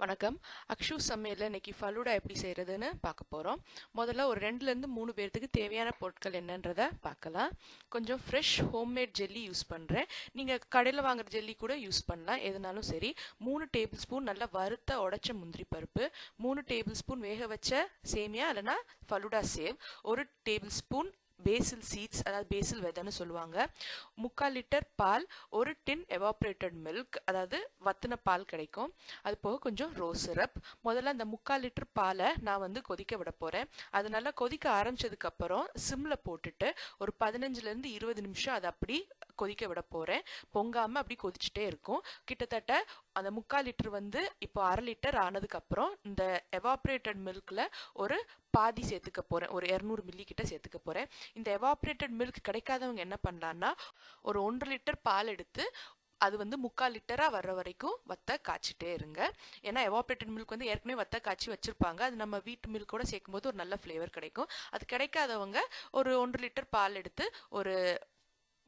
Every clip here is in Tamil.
வணக்கம். அக்ஷு சமையலில் இன்னைக்கு ஃபலூடா எப்படி செய்கிறதுன்னு பார்க்க போகிறோம் முதல்ல ஒரு ரெண்டுலேருந்து மூணு பேர்த்துக்கு தேவையான பொருட்கள் என்னன்றதை பார்க்கலாம். கொஞ்சம் ஃப்ரெஷ் ஹோம்மேட் ஜெல்லி யூஸ் பண்ணுறேன் நீங்கள் கடையில் வாங்குற ஜெல்லி கூட யூஸ் பண்ணலாம். எதுனாலும் சரி. மூணு டேபிள் ஸ்பூன் நல்லா வறுத்த உடைச்ச முந்திரி பருப்பு மூணு டேபிள் ஸ்பூன் வேக வச்ச சேமியா இல்லைன்னா ஃபலூடா சேவ் ஒரு டேபிள் ஸ்பூன் பேசில் சீட்ஸ் அதாவது பேசில் வெதைன்னு சொல்லுவாங்க. முக்கால் லிட்டர் பால் ஒரு டின் எவாப்ரேட்டட் மில்க் அதாவது வத்தின பால் கிடைக்கும். அது போக கொஞ்சம் ரோஸ் சிரப் முதல்ல அந்த முக்கால் லிட்டர் பாலை நான் வந்து கொதிக்க விட போகிறேன் அது நல்லா கொதிக்க ஆரம்பிச்சதுக்கப்புறம் சிம்மில் போட்டுட்டு ஒரு பதினஞ்சுலேருந்து இருபது நிமிஷம் அதை அப்படி கொதிக்க விட போகிறேன் பொங்காமல் அப்படி கொதிச்சுட்டே இருக்கும். கிட்டத்தட்ட அந்த முக்கால் லிட்டர் வந்து இப்போ அரை லிட்டர் ஆனதுக்கப்புறம் இந்த எவாப்ரேட்டட் மில்கில் ஒரு பாதி சேர்த்துக்க போகிறேன் ஒரு இரநூறு மில்லி கிட்ட சேர்த்துக்க போகிறேன் இந்த எவாப்ரேட்டட் மில்க் கிடைக்காதவங்க என்ன பண்ணலான்னா ஒரு ஒன்றரை லிட்டர் பால் எடுத்து அது வந்து முக்கால் லிட்டராக வர்ற வரைக்கும் வத்த காய்ச்சிட்டே இருங்க. ஏன்னா எவாப்ரேட்டட் மில்க் வந்து ஏற்கனவே வத்த காய்ச்சி வச்சுருப்பாங்க. அது நம்ம வீட்டு மில்கோட சேர்க்கும்போது ஒரு நல்ல ஃப்ளேவர் கிடைக்கும். அது கிடைக்காதவங்க ஒரு ஒன்றரை லிட்டர் பால் எடுத்து ஒரு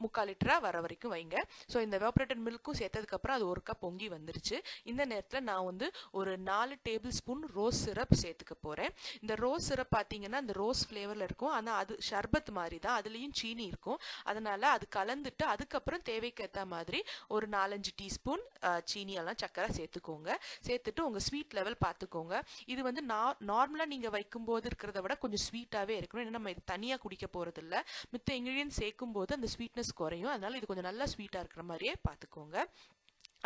முக்கால் லிட்டராக வர வரைக்கும் வைங்க. ஸோ இந்த எவாப்ரேட்டட் மில்க்கும் சேர்த்ததுக்கப்புறம் அது ஒரு கப் பொங்கி வந்துருச்சு. இந்த நேரத்தில் நான் வந்து ஒரு நாலு டேபிள் ஸ்பூன் ரோஸ் சிரப் சேர்த்துக்க போகிறேன் இந்த ரோஸ் சிரப் பார்த்தீங்கன்னா இந்த ரோஸ் ஃப்ளேவரில் இருக்கும். ஆனால் அது ஷர்பத் மாதிரி தான் அதுலேயும் சீனி இருக்கும். அதனால் அது கலந்துட்டு அதுக்கப்புறம் தேவைக்கேற்ற மாதிரி ஒரு நாலஞ்சு டீஸ்பூன் சீனியெல்லாம் சக்கரை சேர்த்துக்கோங்க. சேர்த்துட்டு உங்கள் ஸ்வீட் லெவல் பார்த்துக்கோங்க இது வந்து நா நார்மலாக நீங்கள் வைக்கும்போது இருக்கிறத விட கொஞ்சம் ஸ்வீட்டாகவே இருக்கணும். ஏன்னா நம்ம இது தனியாக குடிக்க போகிறதில்ல மித்த இன்க்ரீடியன்ஸ் சேர்க்கும்போது அந்த ஸ்வீட்னஸ் குறையும். அதனால இது கொஞ்சம் நல்லா ஸ்வீட்டாக இருக்கிற மாதிரியே பார்த்துக்கோங்க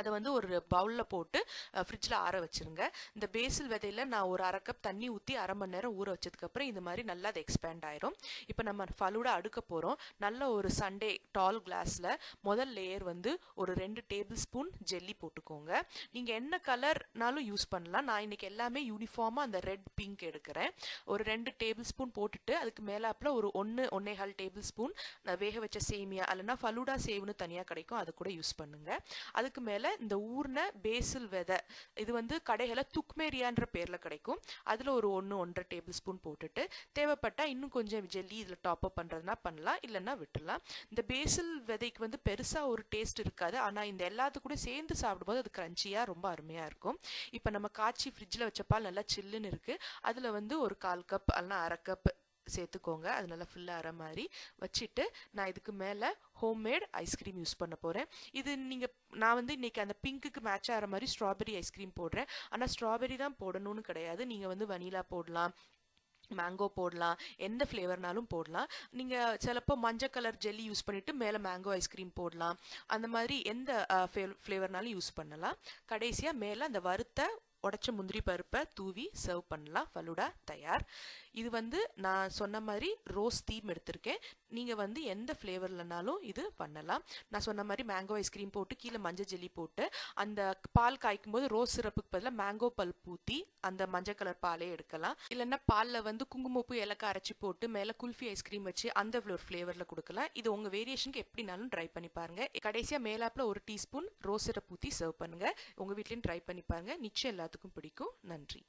அதை வந்து ஒரு பவுலில் போட்டு ஃப்ரிட்ஜில் ஆற வச்சுருங்க. இந்த பேசில் விதையில் நான் ஒரு அரை கப் தண்ணி ஊற்றி அரை மணி நேரம் ஊற வச்சதுக்கப்புறம் இது மாதிரி நல்லா அது எக்ஸ்பேண்ட் ஆயிரும். இப்போ நம்ம ஃபலூடா அடுக்க போகிறோம் நல்ல ஒரு சண்டே டால் கிளாஸில் முதல் லேயர் வந்து ஒரு ரெண்டு டேபிள் ஸ்பூன் ஜெல்லி போட்டுக்கோங்க. நீங்கள் என்ன கலர்னாலும் யூஸ் பண்ணலாம். நான் இன்றைக்கி எல்லாமே யூனிஃபார்மாக அந்த ரெட் பிங்க் எடுக்கிறேன். ஒரு ரெண்டு டேபிள் ஸ்பூன் போட்டுட்டு அதுக்கு மேலாப்பில் ஒரு ஒன்று ஒன்னேகால் டேபிள் ஸ்பூன் வேக வச்ச சேமியா இல்லைன்னா ஃபலூடா சேவ்னு தனியாக கிடைக்கும் அது கூட யூஸ் பண்ணுங்கள் அதுக்கு மேலே இந்த ஊர்ன பேசில் விதை. இது வந்து கடைகளில் துக்மேரியான்ற பேரில் கிடைக்கும். அதில் ஒரு ஒன்று ஒன்றரை டேபிள் ஸ்பூன் போட்டுட்டு தேவைப்பட்டால் இன்னும் கொஞ்சம் ஜெல்லி இதில் டாப் அப் பண்ணுறதுனா பண்ணலாம் இல்லைன்னா விட்டுடலாம். இந்த பேசில் விதைக்கு வந்து பெருசாக ஒரு டேஸ்ட் இருக்காது. ஆனால் இந்த எல்லாத்து கூட சேர்ந்து சாப்பிடும்போது அது க்ரன்ச்சியாக ரொம்ப அருமையாக இருக்கும். இப்போ நம்ம காய்ச்சி ஃப்ரிட்ஜில் வச்ச பால் நல்லா சில்லுன்னு இருக்குது அதில் வந்து ஒரு கால் கப் அல்லனா அரை கப் சேர்த்துக்கோங்க. அது நல்லா ஃபுல்லாக அற மாதிரி வச்சுட்டு நான் இதுக்கு மேலே ஹோம்மேட் ஐஸ்கிரீம் யூஸ் பண்ண போகிறேன் இது நீங்கள் நான் வந்து இன்றைக்கி அந்த பிங்க்குக்கு மேட்ச் ஆகிற மாதிரி ஸ்ட்ராபெரி ஐஸ்கிரீம் போடுறேன். ஆனால் ஸ்ட்ராபெரி தான் போடணும்னு கிடையாது. நீங்கள் வந்து வனிலா போடலாம் மேங்கோ போடலாம் எந்த ஃப்ளேவர்னாலும் போடலாம். நீங்கள் சிலப்போ மஞ்சள் கலர் ஜெல்லி யூஸ் பண்ணிவிட்டு மேலே மேங்கோ ஐஸ்கிரீம் போடலாம். அந்த மாதிரி எந்த ஃப்ளேவர்னாலும் யூஸ் பண்ணலாம். கடைசியாக மேலே அந்த வறுத்த உடச்ச முந்திரி பருப்பை தூவி சர்வ் பண்ணலாம். ஃபலூடா தயார். இது வந்து நான் சொன்ன மாதிரி ரோஸ் தீம் எடுத்திருக்கேன். நீங்கள் வந்து எந்த ஃப்ளேவர்லனாலும் இது பண்ணலாம். நான் சொன்ன மாதிரி மேங்கோ ஐஸ்கிரீம் போட்டு கீழே மஞ்சள் ஜெல்லி போட்டு அந்த பால் காய்க்கும் போது ரோஸ் சிரப்புக்கு பதிலாக மேங்கோ பல் ஊற்றி அந்த மஞ்சள் கலர் பாலே எடுக்கலாம். இல்லைன்னா பாலில் வந்து குங்குமப்பூ ஏலக்காய் அரைச்சி போட்டு மேலே குல்ஃபி ஐஸ்கிரீம் வச்சு அந்த ஒரு ஃப்ளேவரில் கொடுக்கலாம். இது உங்கள் வேரியேஷனுக்கு எப்படினாலும் ட்ரை பண்ணி பாருங்கள் கடைசியாக மேலாப்பில் ஒரு டீஸ்பூன் ரோஸ் சிரப் ஊற்றி சர்வ் பண்ணுங்கள் உங்கள் வீட்லேயும் ட்ரை பண்ணி பாருங்கள் நிச்சயம் எல்லாத்துக்கும் எல்லாத்துக்கும் பிடிக்கும். நன்றி.